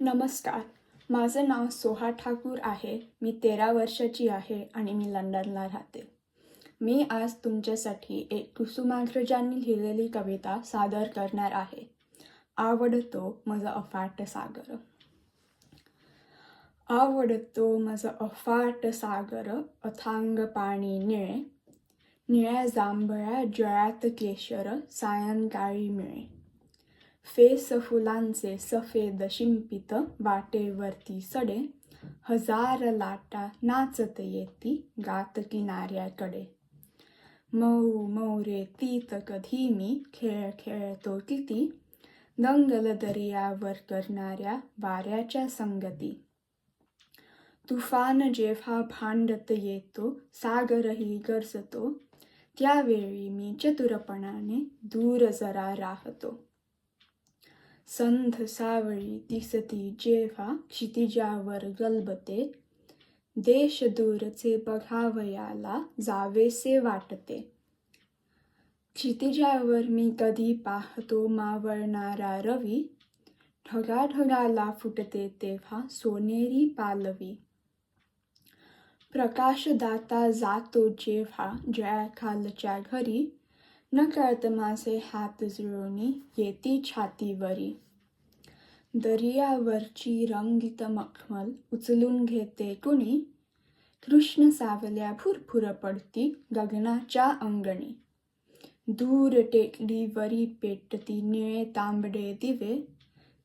नमस्कार. माझं नाव सोहा ठाकूर आहे. मी तेरा वर्षाची आहे आणि मी लंडनला राहते. मी आज तुमच्यासाठी एक कुसुमाग्रजांनी लिहिलेली कविता सादर करणार आहे. आवडतो माझं अफाट सागर. आवडतो माझं अफाट सागर अथांग पाणी निळे निळ्या जांभळ्या जळ्यात केशर सायंकाळी मिळे. फेस फुलांचे सफेद शिंपित वाटेवरती सडे हजार लाटा नाचत येती गात किनाऱ्याकडे. मऊ मौरे तीत कधी मी खेळ खेळतो किती दंगल दर्यावर करणाऱ्या वाऱ्याच्या संगती. तुफान जेव्हा भांडत येतो सागरही गरजतो त्यावेळी मी चतुरपणाने दूर जरा राहतो. संथ सावळी दिसती जेव्हा क्षितिजावर गलबते देश दूरचे बघावयाला जावेसे वाटते. क्षितिजावर मी कधी पाहतो मावळणारा रवी ढगाढगाला फुटते तेव्हा सोनेरी पालवी. प्रकाशदाता जातो जेव्हा जळखालच्या घरी नकळत माझे हात जुळूनी येती छातीवरी. दर्यावरची रंगीत मखमल उचलून घेते कुणी? कृष्ण सावल्या भुरभुर पडती गगनाच्या अंगणी. दूर टेकडीवरी पेटती निळे तांबडे दिवे.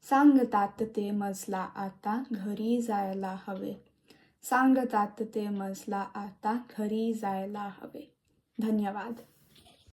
सांगतात ते मजला आता घरी जायला हवे. सांगतात ते मजला आता घरी जायला हवे. धन्यवाद.